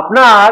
আপনার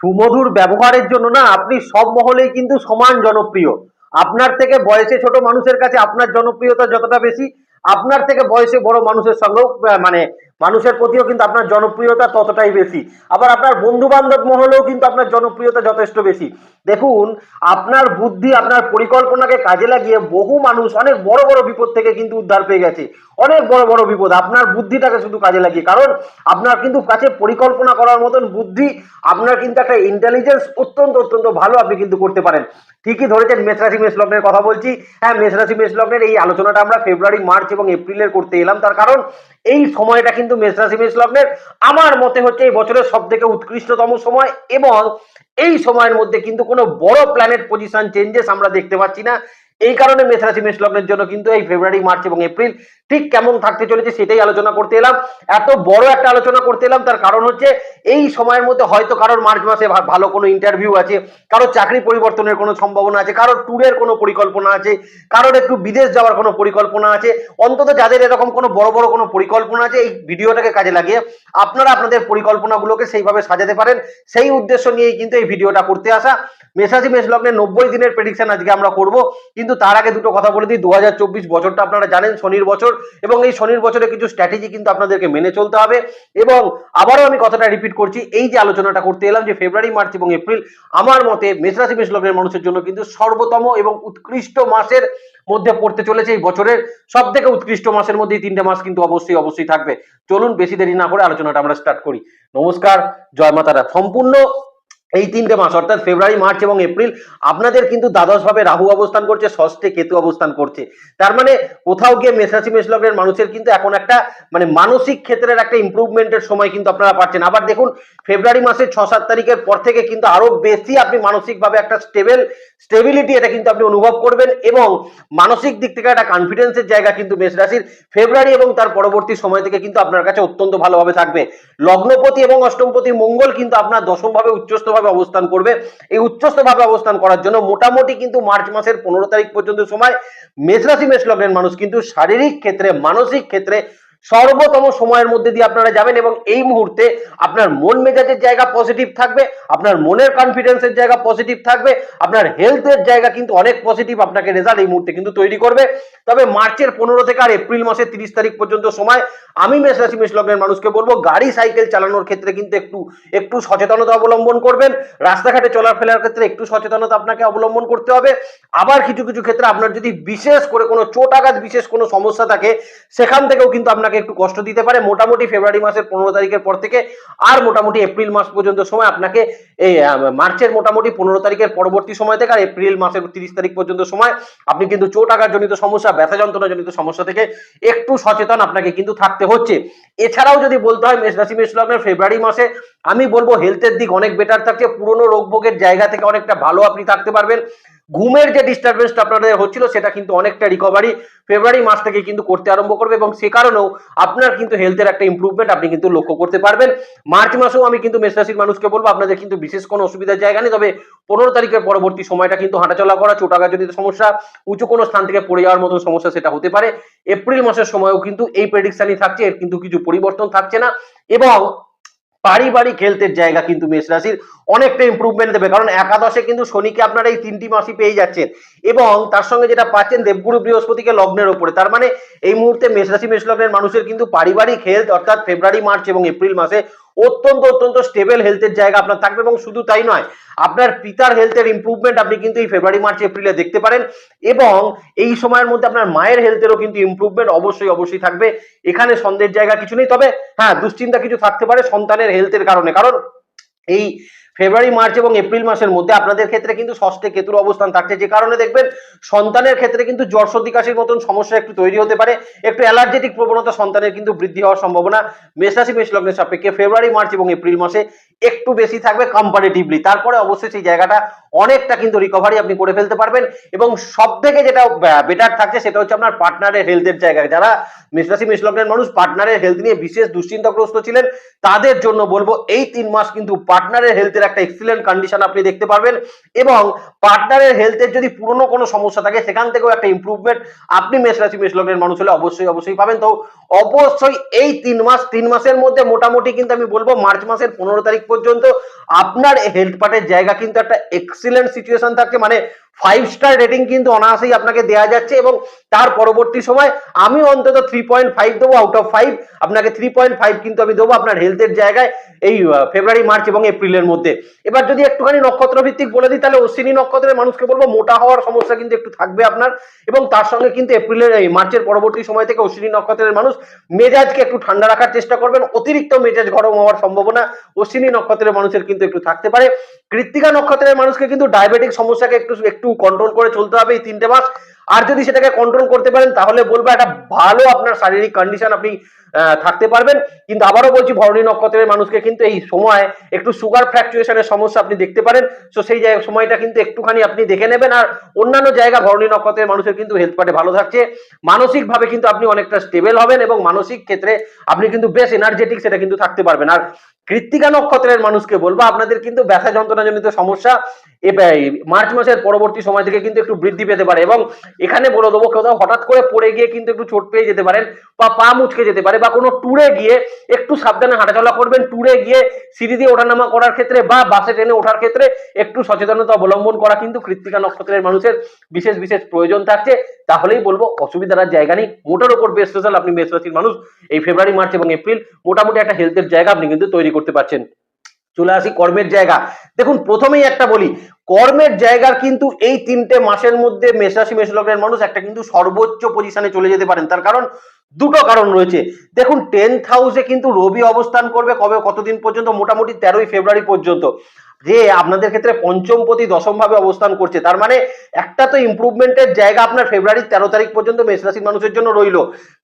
সুমধুর ব্যবহারের জন্য না, আপনি সব মহলেই কিন্তু সমান জনপ্রিয়। আপনার থেকে বয়সে ছোট মানুষের কাছে আপনার জনপ্রিয়তা যতটা বেশি, আপনার থেকে বয়সে বড় মানুষের সঙ্গেও মানে মানুষের প্রতিও কিন্তু আপনার জনপ্রিয়তা ততটাই বেশি। আবার আপনার বন্ধু বান্ধব মহলেও কিন্তু আপনার জনপ্রিয়তা যথেষ্ট বেশি। দেখুন, আপনার বুদ্ধি, আপনার পরিকল্পনাকে কাজে লাগিয়ে বহু মানুষ, অনেক বড় বড় বিপদ থেকে কিন্তু উদ্ধার পেয়ে গেছে। অনেক বড় বড় বিপদ, আপনার বুদ্ধিটাকে শুধু কাজে লাগিয়ে। কারণ, আপনার কিন্তু কাছে পরিকল্পনা করার মতন বুদ্ধি, আপনার কিন্তু একটা ইন্টেলিজেন্স অত্যন্ত অত্যন্ত ভালো আপনি কিন্তু করতে পারেন। ঠিকই ধরেছেন মেষরাশি মেষ লগ্নের কথা বলছি। হ্যাঁ মেষরাশি মেষ লগ্নের এই আলোচনাটা আমরা ফেব্রুয়ারি মার্চ এবং এপ্রিলের করতে এলাম। তার কারণ এই সময়টা কিন্তু মেষরাশি মেষ লগ্নের আমার মতে হচ্ছে এই বছরের সব থেকে উৎকৃষ্টতম সময় এবং এই সময়ের মধ্যে কিন্তু কোনো বড় প্ল্যানেট পজিশন চেঞ্জেস আমরা দেখতে পাচ্ছি না। এই কারণে মেষরাশি মেষ লগ্নের জন্য কিন্তু এই ফেব্রুয়ারি, মার্চ এবং এপ্রিল ঠিক কেমন থাকতে চলেছে সেটাই আলোচনা করতে এলাম। এত বড় একটা আলোচনা করতে এলাম, তার কারণ হচ্ছে এই সময়ের মধ্যে হয়তো কারোর মার্চ মাসে ভালো কোনো ইন্টারভিউ আছে, কারোর চাকরি পরিবর্তনের কোনো সম্ভাবনা আছে, কারোর ট্যুরের কোনো পরিকল্পনা আছে, কারোর একটু বিদেশ যাওয়ার কোনো পরিকল্পনা আছে, অন্তত যাদের এরকম কোনো বড় বড় কোনো পরিকল্পনা আছে, এই ভিডিওটাকে কাজে লাগিয়ে আপনারা আপনাদের পরিকল্পনাগুলোকে সেইভাবে সাজাতে পারেন। সেই উদ্দেশ্য নিয়েই কিন্তু এই ভিডিওটা করতে আসা। মেষাশি মেষ লগ্নে নব্বই দিনের প্রেডিকশন আজকে আমরা করব। কিন্তু তার আগে দুটো কথা বলে দিই। দু বছরটা আপনারা জানেন, শনির বছর এবং এই শনির বছরে কিছু স্ট্র্যাটেজি কিন্তু আপনাদেরকে মেনে চলতে হবে। এবং আবারও আমি কথাটা রিপিট করছি, এই যে আলোচনাটা করতে এলাম যে ফেব্রুয়ারি মার্চ এবং এপ্রিল আমার মতে মেষরাশি মেষ লগ্নের মানুষের জন্য কিন্তু সর্বোত্তম এবং উৎকৃষ্ট মাসের মধ্যে পড়তে চলেছে এই বছরের। সব থেকে উৎকৃষ্ট মাসের মধ্যে তিনটে মাস কিন্তু অবশ্যই অবশ্যই থাকবে। চলুন, বেশি দেরি না করে আলোচনাটা আমরা স্টার্ট করি। নমস্কার, জয় মাতারা। সম্পূর্ণ এই তিনটে মাস, অর্থাৎ ফেব্রুয়ারি, মার্চ এবং এপ্রিল, আপনাদের কিন্তু দ্বাদশ ভাবে রাহু অবস্থান করছে, ষষ্ঠে কেতু অবস্থান করছে। তার মানে কোথাও গিয়ে মেষরাশি মেষ লগ্নের মানুষের কিন্তু এখন একটা মানে মানসিক ক্ষেত্রের একটা ইম্প্রুভমেন্টের সময় কিন্তু আপনারা পাচ্ছেন। আবার দেখুন, ফেব্রুয়ারি মাসের ছ সাত তারিখের পর থেকে কিন্তু আরও বেশি আপনি মানসিকভাবে একটা স্টেবল স্টেবিলিটি এটা কিন্তু আপনি অনুভব করবেন এবং মানসিক দিক থেকে একটা কনফিডেন্সের জায়গা কিন্তু মেষ রাশির ফেব্রুয়ারি এবং তার পরবর্তী সময় থেকে কিন্তু আপনার কাছে অত্যন্ত ভালোভাবে থাকবে। লগ্নপতি এবং অষ্টমপতি মঙ্গল কিন্তু আপনার দশম ভাবে উচ্চস্থ ভাবে অবস্থান করবে। এই উচ্চস্থ ভাবে অবস্থান করার জন্য মোটামুটি কিন্তু মার্চ মাসের পনেরো তারিখ পর্যন্ত সময় মেষ রাশি, মেষ লগ্নের মানুষ কিন্তু শারীরিক ক্ষেত্রে, মানসিক ক্ষেত্রে সর্বোত্তম সময়ের মধ্যে দিয়ে আপনারা যাবেন এবং এই মুহূর্তে আপনার মন মেজাজের জায়গা পজিটিভ থাকবে, আপনার মনের কনফিডেন্সের জায়গা পজিটিভ থাকবে, আপনার হেলথের জায়গা কিন্তু অনেক পজিটিভ আপনাকে রেজাল্ট এই মুহূর্তে কিন্তু তৈরি করবে। তবে মার্চের পনেরো থেকে আর এপ্রিল মাসের তিরিশ তারিখ পর্যন্ত সময় আমি মেষ রাশি, মেষ লগ্নের মানুষকে বলব, গাড়ি সাইকেল চালানোর ক্ষেত্রে কিন্তু একটু একটু সচেতনতা অবলম্বন করবেন। রাস্তাঘাটে চলাফেরার ক্ষেত্রে একটু সচেতনতা আপনাকে অবলম্বন করতে হবে। আবার কিছু কিছু ক্ষেত্রে আপনার যদি বিশেষ করে কোনো চোট আঘাত, বিশেষ কোনো সমস্যা থাকে, সেখান থেকেও কিন্তু আপনাকে একটু কষ্ট দিতে পারে। মোটামুটি ফেব্রুয়ারি মাসের পনেরো তারিখের পর থেকে আর মোটামুটি এপ্রিল মাস পর্যন্ত সময় আপনাকে এই মার্চের মোটামুটি পনেরো তারিখের পরবর্তী সময় থেকে আর এপ্রিল মাসের তিরিশ তারিখ পর্যন্ত সময় আপনি কিন্তু চোট আঘাত জনিত সমস্যা, ব্যথা যন্ত্রণা জনিত সমস্যা থেকে একটু সচেতন আপনাকে কিন্তু থাকতে হচ্ছে। এছাড়াও যদি বলতে হয় মেষ রাশি, মেষ লগ্নের ফেব্রুয়ারি মাসে আমি বলব হেলথের দিক অনেক বেটার থাকছে। পুরনো রোগ ভোগের জায়গা থেকে অনেকটা ভালো আপনি থাকতে পারবেন। ঘুমের যে ডিস্টারবেন্সটা আপনাদের হচ্ছিল, সেটা কিন্তু অনেকটা রিকভারি ফেব্রুয়ারি মাস থেকে কিন্তু করতে আরম্ভ করবে এবং সে কারণেও আপনার কিন্তু হেলথের একটা ইমপ্রুভমেন্ট আপনি কিন্তু লক্ষ্য করতে পারবেন। মার্চ মাসেও আমি কিন্তু মেষরাশির মানুষকে বলব, আপনাদের কিন্তু বিশেষ কোনো অসুবিধার জায়গা নেই, তবে পনেরো তারিখের পরবর্তী সময়টা কিন্তু হাঁটাচলা করা চোটাঘাতজনিত সমস্যা, উঁচু কোনো স্থান থেকে পড়ে যাওয়ার মতো সমস্যা সেটা হতে পারে। এপ্রিল মাসের সময়ও কিন্তু এই প্রেডিকশনই থাকছে, এর কিন্তু কিছু পরিবর্তন থাকছে না এবং পারিবারিক হেলথের জায়গা কিন্তু মেষ রাশির অনেকটা ইমপ্রুভমেন্ট দেবে। কারণ একাদশে কিন্তু শনিকে আপনারা এই তিনটি মাসই পেয়ে যাচ্ছেন। এবং তার সঙ্গে যেটা পাচ্ছেন দেবগুরু বৃহস্পতিকে লগ্নের ওপরে তার মানে এই মুহূর্তে মেষ রাশি মেষ লগ্নের মানুষের কিন্তু পারিবারিক হেলথ অর্থাৎ ফেব্রুয়ারি মার্চ এবং এপ্রিল মাসে অত্যন্ত অত্যন্ত স্টেবল হেলথের জায়গা আপনার থাকবে এবং শুধু তাই নয়, আপনার পিতার হেলথের ইমপ্রুভমেন্ট আপনি কিন্তু এই ফেব্রুয়ারি মার্চ এপ্রিলে দেখতে পারেন এবং এই সময়ের মধ্যে আপনার মায়ের হেলথেরও কিন্তু ইমপ্রুভমেন্ট অবশ্যই অবশ্যই থাকবে। এখানে সন্দেহের জায়গা কিছু নেই, তবে হ্যাঁ দুশ্চিন্তা কিছু থাকতে পারে সন্তানের হেলথের কারণে। কারণ এই ফেব্রুয়ারি, মার্চ এবং এপ্রিল মাসের মধ্যে আপনাদের ক্ষেত্রে কিন্তু ষষ্ঠে কেতুর অবস্থান থাকছে। যে কারণে দেখবেন সন্তানের ক্ষেত্রে কিন্তু জ্বর সর্দি কাশির মতন সমস্যা একটু তৈরি হতে পারে। একটু অ্যালার্জেটিক প্রবণতা সন্তানের কিন্তু বৃদ্ধি হওয়ার সম্ভাবনা। মেষরাশি মেষ লগ্নের সাপেক্ষে ফেব্রুয়ারি, মার্চ এবং এপ্রিল মাসে একটু বেশি থাকবে কম্পারেটিভলি তারপরে অবশ্যই সেই জায়গাটা অনেকটা কিন্তু রিকভারি আপনি করে ফেলতে পারবেন। এবং সব থেকে যেটা বেটার থাকছে সেটা হচ্ছে আপনার পার্টনারের হেলথের জায়গা। যারা মেষরাশি মেষ লগ্নের মানুষ পার্টনারের হেলথ নিয়ে বিশেষ দুশ্চিন্তাগ্রস্ত ছিলেন, তাদের জন্য বলব এই তিন মাস কিন্তু পার্টনারের হেলথের একটা এক্সিলেন্ট কন্ডিশন আপনি দেখতে পারবেন এবং পার্টনারের হেলথের যদি পুরনো কোনো সমস্যা থাকে, সেখান থেকেও একটা ইম্প্রুভমেন্ট আপনি মেষ রাশি, মেষ লগ্নের মানুষ হলে অবশ্যই অবশ্যই পাবেন। তো অবশ্যই এই তিন মাস, তিন মাসের মধ্যে মোটামুটি কিন্তু আমি বলব মার্চ মাসের পনেরো তারিখ পর্যন্ত আপনার হেলথ পার্টের জায়গা কিন্তু একটা এক্সিলেন্ট সিচুয়েশন থাকছে। মানে ফাইভ স্টার রেটিং কিন্তু অনায়াসেই আপনাকে দেওয়া যাচ্ছে এবং তার পরবর্তী সময় আমি অন্তত থ্রি পয়েন্ট ফাইভ দেবো আউট অফ ফাইভ আপনাকে থ্রি পয়েন্ট ফাইভ কিন্তু আমি দেবো আপনার হেলথের জায়গায় এই ফেব্রুয়ারি মার্চ এবং এপ্রিলের মধ্যে। এবার যদি একটুখানি নক্ষত্র ভিত্তিক বলে দিই, তাহলে অশ্বিনী নক্ষত্রের মানুষকে বলব, মোটা হওয়ার সমস্যা কিন্তু একটু থাকবে আপনার। এবং তার সঙ্গে কিন্তু এপ্রিলের এই মার্চের পরবর্তী সময় থেকে অশ্বিনী নক্ষত্রের মানুষ মেজাজকে একটু ঠান্ডা রাখার চেষ্টা করবেন। অতিরিক্ত মেজাজ গরম হওয়ার সম্ভাবনা অশ্বিনী নক্ষত্রের মানুষের কিন্তু একটু থাকতে পারে। কৃত্তিকা নক্ষত্রের মানুষকে কিন্তু ডায়াবেটিক সমস্যাকে একটু একটু কন্ট্রোল করে চলতে হবে এই তিনটে মাস। আর যদি সেটাকে কন্ট্রোল করতে পারেন, তাহলে বলব একটা ভালো আপনার শারীরিক কন্ডিশন আপনি থাকতে পারবেন। কিন্তু আবারও বলছি, ভরণী নক্ষত্রের মানুষকে কিন্তু এই সময় একটু সুগার ফ্র্যাকচুয়েশনের সমস্যা আপনি দেখতে পারেন। তো সেই সময়টা কিন্তু একটুখানি আপনি দেখে নেবেন। আর অন্যান্য জায়গা, ভরণী নক্ষত্রের মানুষের কিন্তু হেলথ পার্টে ভালো থাকছে। মানসিকভাবে কিন্তু আপনি অনেকটা স্টেবল হবেন এবং মানসিক ক্ষেত্রে আপনি কিন্তু বেশ এনার্জেটিক সেটা কিন্তু থাকতে পারবেন। আর কৃত্তিকা নক্ষত্রের মানুষকে বলব, আপনাদের কিন্তু ব্যথা যন্ত্রণাজনিত সমস্যা মার্চ মাসের পরবর্তী সময় থেকে কিন্তু একটু বৃদ্ধি পেতে পারে এবং এখানে বলে দেবো কোথাও হঠাৎ করে পড়ে গিয়ে কিন্তু একটু চোট পেয়ে যেতে পারেন বা পা মুচকে যেতে পারে বা কোনো ট্যুরে গিয়ে একটু সাবধানে হাঁটাচলা করবেন ট্যুরে গিয়ে সিঁড়ি দিয়ে ওঠানামা করার ক্ষেত্রে বা বাসে ট্রেনে ওঠার ক্ষেত্রে একটু সচেতনতা অবলম্বন করা কিন্তু কৃত্তিকা নক্ষত্রের মানুষের বিশেষ বিশেষ প্রয়োজন থাকছে। তাহলেই বলব অসুবিধার জায়গা নেই। মোটার উপর রেজাল্ট আপনি মেষ রাশির মানুষ এই ফেব্রুয়ারি মার্চ এবং এপ্রিল মোটামুটি একটা হেলথের জায়গা আপনি কিন্তু তৈরি করতে পারছেন। চলে আসি কর্মের জায়গা। দেখুন, প্রথমেই একটা বলি, কর্মের জায়গার কিন্তু এই তিনটে মাসের মধ্যে মেষরাশি, মেষলগ্নের মানুষ একটা কিন্তু সর্বোচ্চ পজিশনে চলে যেতে পারেন। তার কারণ দুটো কারণ রয়েছে। দেখুন টেন্থ হাউসে কিন্তু রবি অবস্থান করবে কবে? কতদিন পর্যন্ত? মোটামুটি তেরোই ফেব্রুয়ারি পর্যন্ত। যে আপনাদের ক্ষেত্রে পঞ্চম প্রতি দশম ভাবে অবস্থান করছে, তার মানে একটা তো ইম্প্রুভমেন্টের জায়গা আপনার ফেব্রুয়ারি তেরো তারিখ পর্যন্ত মেষ রাশির মানুষের জন্য রইল।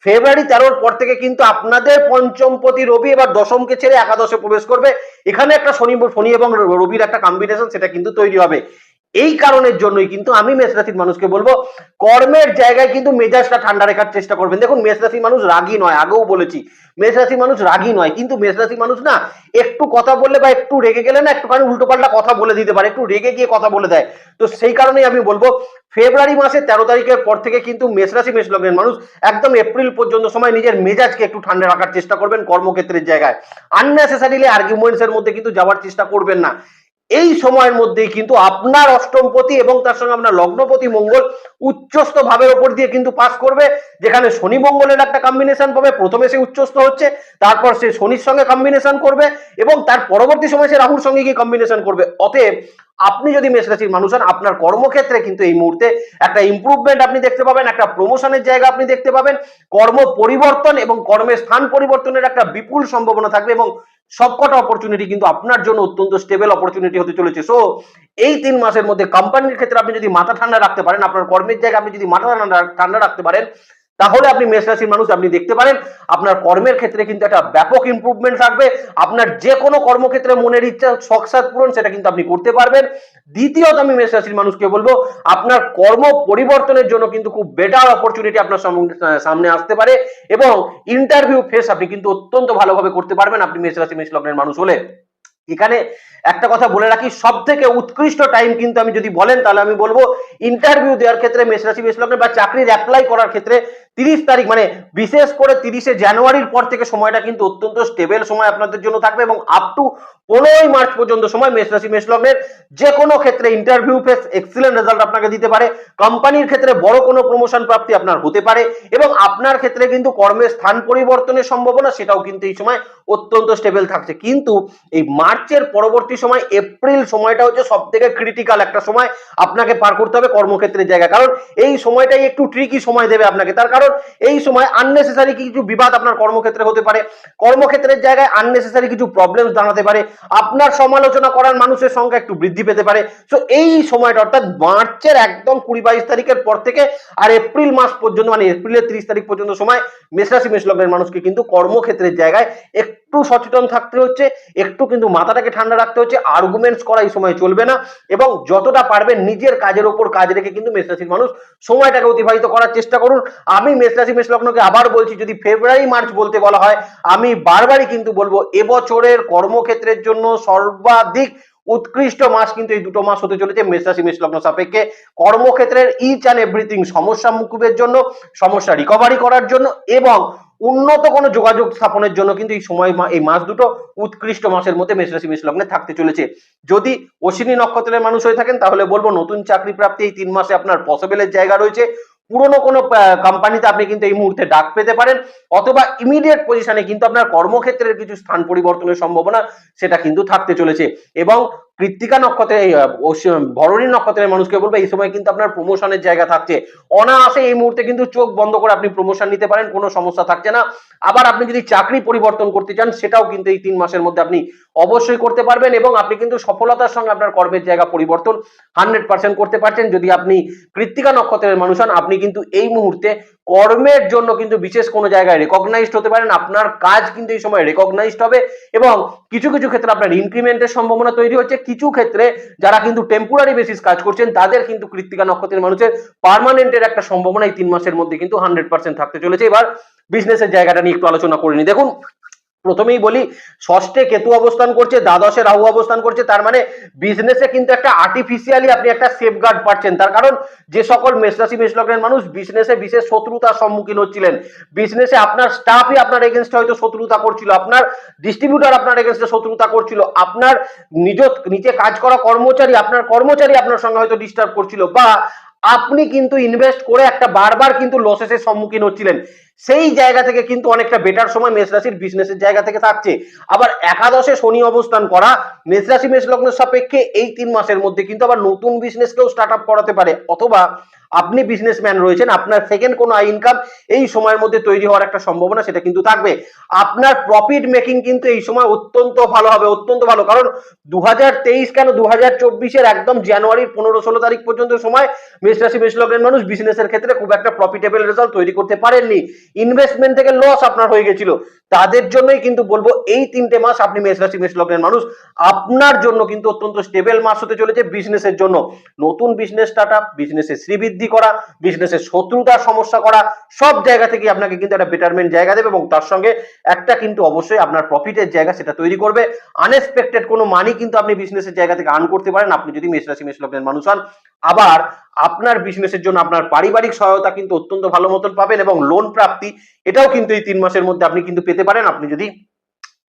ফেব্রুয়ারি তেরোর পর থেকে কিন্তু আপনাদের পঞ্চম প্রতি রবি এবার দশমকে ছেড়ে একাদশে প্রবেশ করবে। এখানে একটা শনি শনি এবং রবির একটা কম্বিনেশন সেটা কিন্তু তৈরি হবে। এই কারণের জন্যই কিন্তু আমি মেষরাশির মানুষকে বলব, কর্মের জায়গায় কিন্তু মেজাজটা ঠান্ডা রাখার চেষ্টা করবেন। দেখুন মেষরাশির মানুষ রাগী নয়, আগেও বলেছি। মেষরাশির মানুষ রাগী নয়, কিন্তু মেষরাশির মানুষ না একটু কথা বললে বা একটু রেগে গেলে না একটুখানি উল্টোপাল্টা কথা বলে দিতে পারে, একটু রেগে গিয়ে কথা বলে দেয়। তো সেই কারণেই আমি বলব, ফেব্রুয়ারি মাসের তেরো তারিখের পর থেকে কিন্তু মেষরাশি মেষ লগ্নের মানুষ একদম এপ্রিল পর্যন্ত সময় নিজের মেজাজকে একটু ঠান্ডা রাখার চেষ্টা করবেন কর্মক্ষেত্রের জায়গায়। আননেসেসারিলি আর্গুমেন্টস এর মধ্যে কিন্তু যাওয়ার চেষ্টা করবেন না। এই সময়ের মধ্যেই কিন্তু আপনার অষ্টমপতি এবং তার সঙ্গে আপনার লগ্নপতি মঙ্গল উচ্চস্থ ভাবের ওপর দিয়ে কিন্তু পাস করবে, যেখানে শনি মঙ্গলের একটা কম্বিনেশন পাবে। প্রথমে সে উচ্চস্থ হচ্ছে, তারপর সে শনির সঙ্গে কম্বিনেশন করবে এবং তার পরবর্তী সময় সে রাহুর সঙ্গে গিয়ে কম্বিনেশন করবে। অতএব আপনি যদি মেষ রাশির মানুষ হন, আপনার কর্মক্ষেত্রে কিন্তু এই মুহূর্তে একটা ইমপ্রুভমেন্ট আপনি দেখতে পাবেন, একটা প্রমোশনের জায়গা আপনি দেখতে পাবেন। কর্ম পরিবর্তন এবং কর্মের স্থান পরিবর্তনের একটা বিপুল সম্ভাবনা থাকবে এবং সবকটা অপরচুনিটি কিন্তু আপনার জন্য অত্যন্ত স্টেবল অপরচুনিটি হতে চলেছে। সো এই তিন মাসের মধ্যে কোম্পানির ক্ষেত্রে আপনি যদি মাথা ঠান্ডা রাখতে পারেন, আপনার কর্মের জায়গায় আপনি যদি মাথা ঠান্ডা ঠান্ডা রাখতে পারেন তাহলে আপনি মেষ রাশির মানুষ, আপনি দেখতে পারেন আপনার কর্মের ক্ষেত্রে কিন্তু একটা ব্যাপক ইমপ্রুভমেন্ট থাকবে। আপনার যে কোনো কর্মক্ষেত্রে মনের ইচ্ছা শখসাদ পূরণ, সেটা কিন্তু আপনি করতে পারবেন। দ্বিতীয়ত আমি মেষ রাশির মানুষকে বলব, আপনার কর্ম পরিবর্তনের জন্য কিন্তু খুব বেটার অপরচুনিটি আপনার সামনে- আসতে পারে এবং ইন্টারভিউ ফেস আপনি কিন্তু অত্যন্ত ভালোভাবে করতে পারবেন, আপনি মেষ রাশি, মেষ লগ্নের মানুষ হলে। এখানে একটা কথা বলে রাখি সব থেকে উৎকৃষ্ট টাইম কিন্তু আমি যদি বলেন, তাহলে আমি বলব ইন্টারভিউ দেওয়ার ক্ষেত্রে মেষরাশি মেষ লগ্নে বা চাকরির অ্যাপ্লাই করার ক্ষেত্রে তিরিশ তারিখ মানে বিশেষ করে তিরিশে জানুয়ারির পর থেকে সময়টা কিন্তু অত্যন্ত স্টেবল সময় আপনাদের জন্য থাকবে এবং আপ টু পনেরোই মার্চ পর্যন্ত সময় মেষরাশি মেষ লগ্নের যে কোনো ক্ষেত্রে ইন্টারভিউ ফেস এক্সিলেন্ট রেজাল্ট আপনাকে দিতে পারে। কোম্পানির ক্ষেত্রে বড় কোনো প্রমোশন প্রাপ্তি আপনার হতে পারে এবং আপনার ক্ষেত্রে কিন্তু কর্মের স্থান পরিবর্তনের সম্ভাবনা সেটাও কিন্তু এই সময় অত্যন্ত স্টেবল থাকছে। কিন্তু এই মার্চের পরবর্তী সময়, এপ্রিল সময়টা হচ্ছে সব থেকে ক্রিটিক্যাল একটা সময় আপনাকে পার করতে হবে কর্মক্ষেত্রের জায়গা কারণ এই সময়টাই একটু ট্রিকি সময় দেবে আপনাকে। তার কারণ এই সময় আননেসেসারি কিছু বিবাদ আপনার কর্মক্ষেত্রে হতে পারে। কর্মক্ষেত্রের জায়গায় আননেসেসারি কিছু প্রবলেমস দাঁড়াতে পারে। আপনার সমালোচনা করার মানুষের সংখ্যা একটু বৃদ্ধি পেতে পারে। সো এই সময়টা অর্থাৎ মার্চের একদম কুড়ি বাইশ তারিখের পর থেকে আর এপ্রিল মাস পর্যন্ত মানে এপ্রিলের ত্রিশ তারিখ পর্যন্ত সময় মেষরাশি মেষলগ্নের মানুষকে কিন্তু কর্মক্ষেত্রের জায়গায় একটু সচেতন থাকতে হচ্ছে, একটু কিন্তু মাথাটাকে ঠান্ডা রাখতে হচ্ছে আর্গুমেন্টস করা এই সময় চলবে না, এবং যতটা পারবেন নিজের কাজের ওপর কাজ রেখে কিন্তু মেষরাশির মানুষ সময়টাকে অতিবাহিত করার চেষ্টা করুন। আমি মেষরাশি মেষলগ্নকে আবার বলছি, যদি ফেব্রুয়ারি মার্চ বলতে বলা হয়, আমি বারবারই কিন্তু বলব, এবছরের কর্মক্ষেত্রের জন্য সর্বাধিক উৎকৃষ্ট মাস কিন্তু এই দুটো মাস হতে চলেছে মেষ রাশি, মেষ লগ্ন সাপেক্ষে। কর্মক্ষেত্রের ইচ অ্যান্ড এভরিথিং সমস্যা মুকুবের জন্য, সমস্যা রিকভারি করার জন্য, এবং উন্নত কোনো যোগাযোগ স্থাপনের জন্য কিন্তু এই সময় এই মাস দুটো উৎকৃষ্ট মাসের মধ্যে মেষ রাশি, মেষ লগ্নে থাকতে চলেছে। যদি অশ্বিনী নক্ষত্রের মানুষ হয়ে থাকেন, তাহলে বলব নতুন চাকরি প্রাপ্তি এই তিন মাসে আপনার পসিবলের জায়গা রয়েছে। পুরনো কোনো কোম্পানিতে আপনি কিন্তু এই মুহূর্তে ডাক পেতে পারেন, অথবা ইমিডিয়েট পজিশনে কিন্তু আপনার কর্মক্ষেত্রের কিছু স্থান পরিবর্তনের সম্ভাবনা, সেটা কিন্তু থাকতে চলেছে। এবং কৃত্তিকা নক্ষত্রে ভরণী নক্ষত্রের মানুষকে বলব, এই সময় কিন্তু আপনার প্রমোশনের জায়গা থাকছে। অনায়াসে এই মুহূর্তে কিন্তু চোখ বন্ধ করে আপনি প্রমোশন নিতে পারেন, কোনো সমস্যা থাকছে না। আবার আপনি যদি চাকরি পরিবর্তন করতে চান, সেটাও কিন্তু এই তিন মাসের মধ্যে আপনি অবশ্যই করতে পারবেন এবং আপনি কিন্তু সফলতার সঙ্গে আপনার কর্মের জায়গা পরিবর্তন হান্ড্রেড পার্সেন্ট করতে পারছেন। যদি আপনি কৃত্তিকা নক্ষত্রের মানুষ হন, আপনি কিন্তু এই মুহূর্তে কর্মের জন্য কিন্তু বিশেষ কোনো জায়গায় রেকগনাইজড হতে পারেন। আপনার কাজ কিন্তু এই সময় রেকগনাইজড হবে এবং কিছু কিছু ক্ষেত্রে আপনার ইনক্রিমেন্টের সম্ভাবনা তৈরি হচ্ছে। কিছু ক্ষেত্রে যারা কিন্তু টেম্পোরারি বেসিস কাজ করছেন, তাদের কিন্তু কৃত্তিকা নক্ষত্রের মানুষের পার্মানেন্টের একটা সম্ভাবনা এই তিন মাসের মধ্যে কিন্তু হান্ড্রেড পার্সেন্ট থাকতে চলেছে। এবার বিজনেসের জায়গাটা নিয়ে একটু আলোচনা করে নি দেখুন প্রথমেই বলি, ষষ্ঠে কেতু অবস্থান করছে, দ্বাদশে রাহু অবস্থান করছে, তার মানে বিজনেসে কিন্তু একটা আর্টিফিশিয়ালি আপনি একটা সেফগার্ড পাচ্ছেন। তার কারণ যে সকল মেষরাশি মেষ লগ্নের মানুষ বিজনেসে বিশেষ শত্রুতার সম্মুখীন হচ্ছিলেন। বিজনেসে আপনার স্টাফই আপনার এগেনস্টে হয়তো শত্রুতা করছিল, আপনার ডিস্ট্রিবিউটার আপনার এগেনস্টে শত্রুতা করছিল, আপনার নিজ, নিচে কাজ করা কর্মচারী, আপনার কর্মচারী আপনার সঙ্গে হয়তো ডিস্টার্ব করছিল, বা আপনি কিন্তু ইনভেস্ট করে একটা বারবার কিন্তু লসেসের সম্মুখীন হচ্ছিলেন। সেই জায়গা থেকে কিন্তু অনেকটা বেটার সময় মেষ রাশির বিজনেসের জায়গা থেকে থাকছে। আবার একাদশে শনি অবস্থান করা, মেষ রাশি, মেষ লগ্নের সাপেক্ষে এই তিন মাসের মধ্যে কিন্তু আবার নতুন বিজনেসকেও স্টার্ট আপ করাতে পারে। অথবা আপনি বিজনেসম্যান রয়েছেন, আপনার সেকেন্ড কোনো আই ইনকাম এই সময়ের মধ্যে তৈরি হওয়ার একটা সম্ভাবনা সেটা কিন্তু থাকবে। আপনার প্রফিট মেকিং কিন্তু এই সময় অত্যন্ত ভালো হবে, অত্যন্ত ভালো। কারণ দু কেন দু হাজার একদম জানুয়ারির পনেরো ষোলো তারিখ পর্যন্ত সময় মেষ রাশি, মেষ লগ্নের মানুষ বিজনেসের ক্ষেত্রে খুব একটা প্রফিটেবল রেজাল্ট তৈরি করতে পারেননি। ইনভেস্টমেন্ট থেকে লস আপনার হয়ে গেছিল। তাদের জন্যই কিন্তু বলব, এই তিনটে মাস আপনি মেষ রাশি, মেষ লগ্নের মানুষ, আপনার জন্য কিন্তু অত্যন্ত স্টেবল মাস হতে চলেছে বিজনেসের জন্য। নতুন বিজনেস স্টার্ট আপ বিজনেসে শ্রীবৃদ্ধি করা বিজনেসের শত্রুতার সমস্যা করা, সব জায়গা থেকে আপনাকে কিন্তু একটা বেটারমেন্ট জায়গা দেবে এবং তার সঙ্গে একটা কিন্তু অবশ্যই আপনার প্রফিটের জায়গা সেটা তৈরি করবে। আনএক্সপেক্টেড কোনো মানি কিন্তু আপনি বিজনেসের জায়গা থেকে আর্ন করতে পারেন। আপনি যদি মেষ রাশি, মেষ লগ্নের মানুষ হন আবার আপনার বিজনেসের জন্য আপনার পারিবারিক সহায়তা কিন্তু অত্যন্ত ভালো মতন পাবেন এবং লোন প্রাপ্তি এটাও কিন্তু এই তিন মাসের মধ্যে আপনি কিন্তু পেতে পারেন। আপনি যদি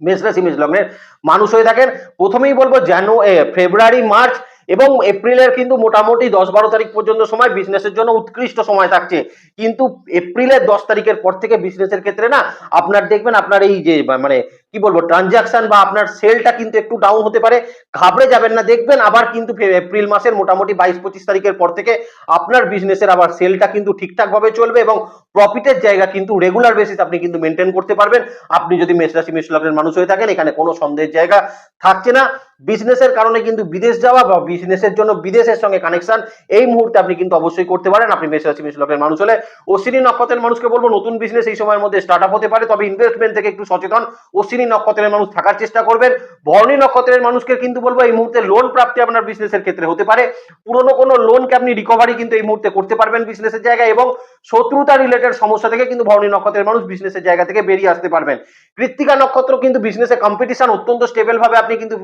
মেষ রাশি লগ্নের মানুষ হয়ে থাকেন, প্রথমেই বলব জানু ফেব্রুয়ারি, মার্চ এবং এপ্রিলের কিন্তু মোটামুটি দশ বারো তারিখ পর্যন্ত সময় বিজনেসের জন্য উৎকৃষ্ট সময় থাকছে। কিন্তু এপ্রিলের দশ তারিখের পর থেকে বিজনেসের ক্ষেত্রে না, আপনার দেখবেন আপনার এই যে মানে কি বলব ট্রানজাকশন বা আপনার সেলটা কিন্তু একটু ডাউন হতে পারে। ঘাবড়ে যাবেন না, দেখবেন আবার কিন্তু এপ্রিল মাসের মোটামুটি বাইশ পঁচিশ তারিখের পর থেকে আপনার বিজনেসের আবার সেলটা কিন্তু ঠিকঠাক ভাবে চলবে এবং প্রফিটের জায়গা কিন্তু রেগুলার বেসিস আপনি কিন্তু মেনটেন করতে পারবেন। আপনি যদি মেষ রাশি, মেষ লগ্নের মানুষ হয়ে থাকেন, এখানে কোনো সন্দেহের জায়গা থাকছে না। বিজনেসের কারণে কিন্তু বিদেশ যাওয়া বা বিজনেসের জন্য বিদেশের সঙ্গে কানেকশন এই মুহূর্তে আপনি কিন্তু অবশ্যই করতে পারেন। আপনি মেষ রাশি, মেষ লগ্নের মানুষ হলে অশ্বিনী নক্ষত্রের মানুষকে বলব, নতুন বিজনেস এই সময়ের মধ্যে স্টার্ট আপ হতে পারে, তবে ইনভেস্টমেন্ট থেকে একটু সচেতন। অশ্বিনী নক্ষত্রের মানুষ থাকার চেষ্টা করবেন। ভরণী নক্ষত্রের মানুষকে কিন্তু বলব, এই মুহূর্তে লোন প্রাপ্তি আপনার বিজনেসের ক্ষেত্রে হতে পারে। পুরনো কোনো লোনকে আপনি রিকভারি কিন্তু এই মুহূর্তে করতে পারবেন বিজনেসের জায়গায় এবং শত্রুতা রিলেটেড সমস্যা থেকে কিন্তু ভরণী নক্ষত্রের মানুষ বিজনেসের জায়গা থেকে বেরিয়ে আসতে পারবেন। কৃত্তিকা নক্ষত্র কিন্তু বিজনেসে কম্পিটিশন অত্যন্ত স্টেবল ভাবে আপনি কিন্তু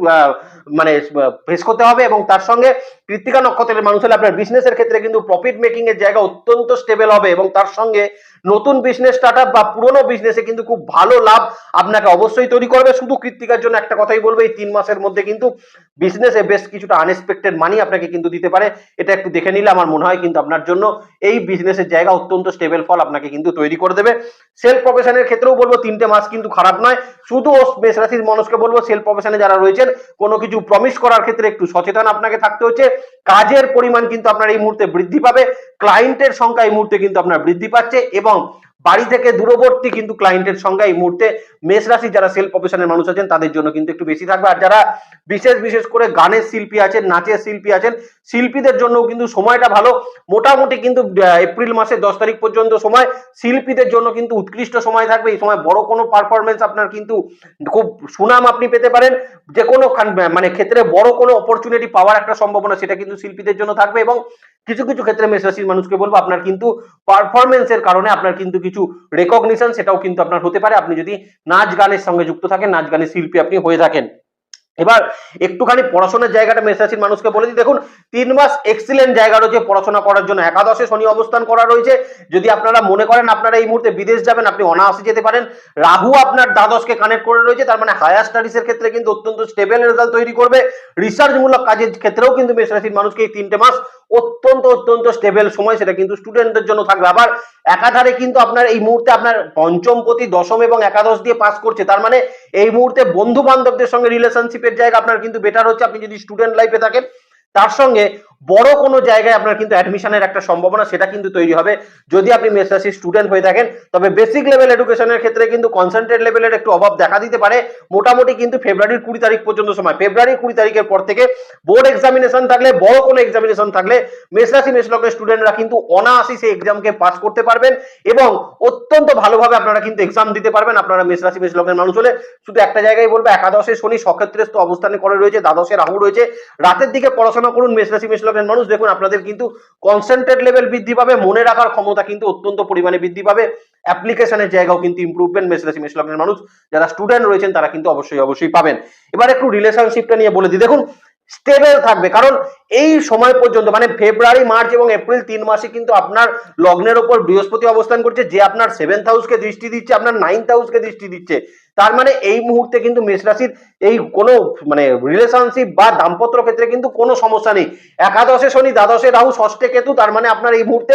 মানে ফেস করতে হবে এবং তার সঙ্গে কৃত্তিকা নক্ষত্রের মানুষ হলে আপনার বিজনেসের ক্ষেত্রে কিন্তু প্রফিট মেকিং এর জায়গা অত্যন্ত স্টেবল হবে এবং তার সঙ্গে নতুন বিজনেস স্টার্ট বা পুরনো বিজনেসে কিন্তু খুব ভালো লাভ আপনাকে অবশ্যই তৈরি করবে। শুধু কৃত্তিকার জন্য একটা কথাই বলব, এই তিন মাসের মধ্যে কিন্তু বিজনেসে বেশ কিছুটা আনএক্সপেক্টেড মানি আপনাকে কিন্তু দিতে পারে। এটা একটু দেখে নিলে আমার মনে হয় কিন্তু আপনার জন্য এই বিজনেসের জায়গা অত্যন্ত স্টেবল ফল আপনাকে কিন্তু তৈরি করে দেবে। সেলফ প্রফেশনের ক্ষেত্রেও বলব তিনটে মাস কিন্তু খারাপ নয়। শুধু মেষ রাশির মানুষকে বলব সেলফ প্রফেশনে যারা রয়েছেন, কোনো কিছু প্রমিস করার ক্ষেত্রে একটু সচেতন আপনাকে থাকতে হচ্ছে। কাজের পরিমাণ কিন্তু আপনার এই মুহূর্তে বৃদ্ধি পাবে। ক্লায়েন্টের সংখ্যা এই মুহূর্তে কিন্তু আপনার বৃদ্ধি পাচ্ছে এবং বাড়ি থেকে দূরবর্তী কিন্তু ক্লায়েন্টের সংখ্যা এই মুহূর্তে মেষ রাশি যারা সেলফ প্রফেশনের মানুষ আছেন, তাদের জন্য কিন্তু একটু বেশি থাকবে। আর যারা বিশেষ বিশেষ করে গানের শিল্পী আছেন, নাচের শিল্পী আছেন, শিল্পীদের জন্য কিন্তু সময়টা ভালো। মোটামুটি কিন্তু এপ্রিল মাসের দশ তারিখ পর্যন্ত সময়। শিল্পীদের জন্য কিন্তু উৎকৃষ্ট সময় থাকবে। এই সময় বড় কোনো পারফরমেন্স আপনার কিন্তু খুব সুনাম আপনি পেতে পারেন। যে কোনো মানে ক্ষেত্রে বড় কোনো অপরচুনিটি পাওয়ার একটা সম্ভাবনা, সেটা কিন্তু শিল্পীদের জন্য থাকবে। এবং কিছু কিছু ক্ষেত্রে মেষ রাশির মানুষকে বলব, আপনার কিন্তু পারফরমেন্সের কারণে আপনার কিন্তু কিছু রেকগনিশন সেটাও কিন্তু আপনার হতে পারে। আপনি যদি নাচ গানের সঙ্গে যুক্ত থাকেন, নাচ গানের শিল্পী আপনি হয়ে থাকেন। এবার একটুখানি পড়াশোনার জায়গাটা মেসরাশির মানুষকে বলে দিই। দেখুন, তিন মাস এক্সিলেন্ট জায়গা রয়েছে পড়াশোনা করার জন্য। একাদশে শনি অবস্থান করা রয়েছে। যদি আপনারা মনে করেন আপনারা এই মুহূর্তে বিদেশ যাবেন, আপনি অনায়াসে যেতে পারেন। রাহু আপনার দ্বাদশকে কানেক্ট করে রয়েছে। তার মানে হায়ার স্টাডিজের ক্ষেত্রে কিন্তু অত্যন্ত স্টেবল রেজাল্ট তৈরি করবে। রিসার্চমূলক কাজের ক্ষেত্রেও কিন্তু মেসরাশির মানুষকে এই তিনটে মাস অত্যন্ত অত্যন্ত স্টেবল সময়, সেটা কিন্তু স্টুডেন্টদের জন্য থাকবে। আবার একাধারে কিন্তু আপনার এই মুহূর্তে আপনার পঞ্চম প্রতি দশম এবং একাদশ দিয়ে পাস করছে, তার মানে এই মুহূর্তে বন্ধু বান্ধবদের সঙ্গে রিলেশনশিপের জায়গা আপনার কিন্তু বেটার হচ্ছে। আপনি যদি স্টুডেন্ট লাইফে থাকেন, তার সঙ্গে বড় কোনো জায়গায় আপনার কিন্তু অ্যাডমিশনের একটা সম্ভাবনা সেটা কিন্তু তৈরি হবে। যদি আপনি মেসরাশির স্টুডেন্ট হয়ে থাকেন, তবে বেসিক লেভেল এডুকেশনের ক্ষেত্রে কিন্তু কনসেন্ট্রেট লেভেলের একটু অভাব দেখা দিতে পারে। মোটামুটি কিন্তু ফেব্রুয়ারির কুড়ি তারিখ পর্যন্ত সময়। ফেব্রুয়ারি কুড়ি তারিখের পর থেকে বোর্ড এক্সামিনেশন থাকলে, বড় কোনো এক্সামিনেশন থাকলে মেস রাশি মেস লগ্নের স্টুডেন্টরা কিন্তু অনায়াসি সেই এক্সামকে পাস করতে পারবেন এবং অত্যন্ত ভালোভাবে আপনারা কিন্তু এক্সাম দিতে পারবেন। আপনারা মেস রাশি মেস লগ্নের মানুষ হলে শুধু একটা জায়গায় বলব, একাদশে শনি সক্ষেত্রস্থ অবস্থানে করে রয়েছে, দ্বাদশে রাহু রয়েছে। রাতের দিকে পড়াশোনা করুন মেস রাশি মেস লগ্নের মানুষ, দেখুন, আপনাদের কিন্তু কনসেন্ট্রেট লেভেল বৃদ্ধি পাবে, মনে রাখার ক্ষমতা কিন্তু অত্যন্ত পরিমাণে বৃদ্ধি পাবে। অ্যাপ্লিকেশনের জায়গাও কিন্তু ইম্প্রুভমেন্ট মেস রাশি লগ্নের মানুষ, যারা স্টুডেন্ট রয়েছেন, তারা কিন্তু অবশ্যই অবশ্যই পাবেন। এবার একটু রিলেশনশিপটা নিয়ে বলে দিই। দেখুন স্টেবল থাকবে। কারণ এই সময় পর্যন্ত মানে ফেব্রুয়ারি, মার্চ এবং এপ্রিল তিন মাসে কিন্তু আপনার লগ্নের ওপর বৃহস্পতি অবস্থান করছে, যে আপনার সেভেন্থ হাউসকে দৃষ্টি দিচ্ছে, আপনার নাইন্থ হাউসকে দৃষ্টি দিচ্ছে। তার মানে এই মুহূর্তে কিন্তু মেষ রাশির এই কোনো মানে রিলেশনশিপ বা দাম্পত্য ক্ষেত্রে কিন্তু কোনো সমস্যা নেই। একাদশে শনি, দ্বাদশে রাহু, ষষ্ঠে কেতু, তার মানে আপনার এই মুহূর্তে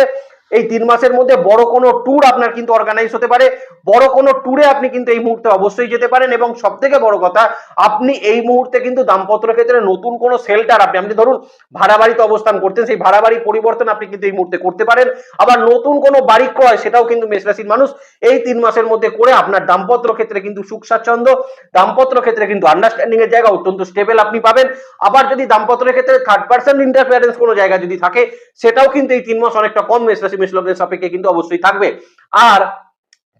এই তিন মাসের মধ্যে বড় কোনো ট্যুর আপনার কিন্তু অর্গানাইজ হতে পারে। বড় কোনো ট্যুরে আপনি কিন্তু এই মুহূর্তে অবশ্যই যেতে পারেন এবং সব থেকে বড় কথা, আপনি এই মুহূর্তে কিন্তু দাম্পত্য ক্ষেত্রে নতুন কোনো শেল্টার আপনি আপনি ধরুন ভাড়া বাড়িতে অবস্থান করতেন, সেই ভাড়া বাড়ি পরিবর্তন আপনি কিন্তু এই মুহূর্তে করতে পারেন। আবার নতুন কোনো বাড়ি ক্রয়, সেটাও কিন্তু মেষ রাশির মানুষ এই তিন মাসের মধ্যে করে আপনার দাম্পত্য ক্ষেত্রে কিন্তু সুখ, স্বাচ্ছন্দ্য, দাম্পত্য ক্ষেত্রে কিন্তু আন্ডারস্ট্যান্ডিং এর জায়গা অত্যন্ত স্টেবল আপনি পাবেন। আবার যদি দাম্পত্য ক্ষেত্রে থার্ড পার্সন ইন্টারফিয়ারেন্স কোনো জায়গা যদি থাকে, সেটাও কিন্তু এই তিন মাস অনেকটা কম মেষ রাশি মেষ লগ্নের সাপেক্ষে কিন্তু অবশ্যই থাকবে। আর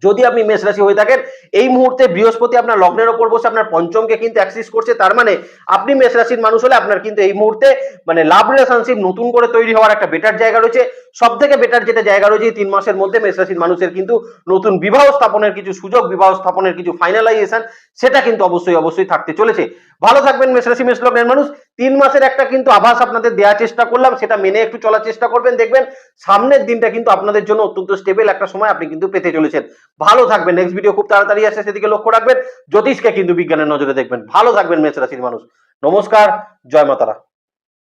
যদি আপনি মেষ রাশি হয়ে থাকেন, এই মুহূর্তে বৃহস্পতি আপনার লগ্নের ওপর বসে আপনার পঞ্চমকে কিন্তু অ্যাক্সিস করছে। তার মানে আপনি মেষ রাশির মানুষ হলে আপনার কিন্তু এই মুহূর্তে মানে লাভ রিলেশনশিপ নতুন করে তৈরি হওয়ার একটা বেটার জায়গা রয়েছে। সব থেকে বেটার যেটা জায়গা রয়েছে তিন মাসের মধ্যে মেষ রাশির মানুষের কিন্তু নতুন বিবাহ স্থাপনের কিছু সুযোগ, বিবাহ স্থাপনের কিছু ফাইনালাইজেশন সেটা কিন্তু অবশ্যই অবশ্যই থাকতে চলেছে। ভালো থাকবেন, মেষ রাশি, মেষ লগ্নের মানুষ। তিন মাসের একটা কিন্তু আভাস আপনাদের দেওয়ার চেষ্টা করলাম, সেটা মেনে একটু চলার চেষ্টা করবেন। দেখবেন সামনের দিনটা কিন্তু আপনাদের জন্য অত্যন্ত স্টেবল একটা সময় আপনি কিন্তু পেতে চলেছেন। ভালো থাকবেন নেক্সট ভিডিও খুব তাড়াতাড়ি আসে সেদিকে লক্ষ্য রাখবেন। জ্যোতিষকে কিন্তু বিজ্ঞানের নজরে দেখবেন। ভালো থাকবেন, মেষ রাশির মানুষ। নমস্কার, জয় মাতারা।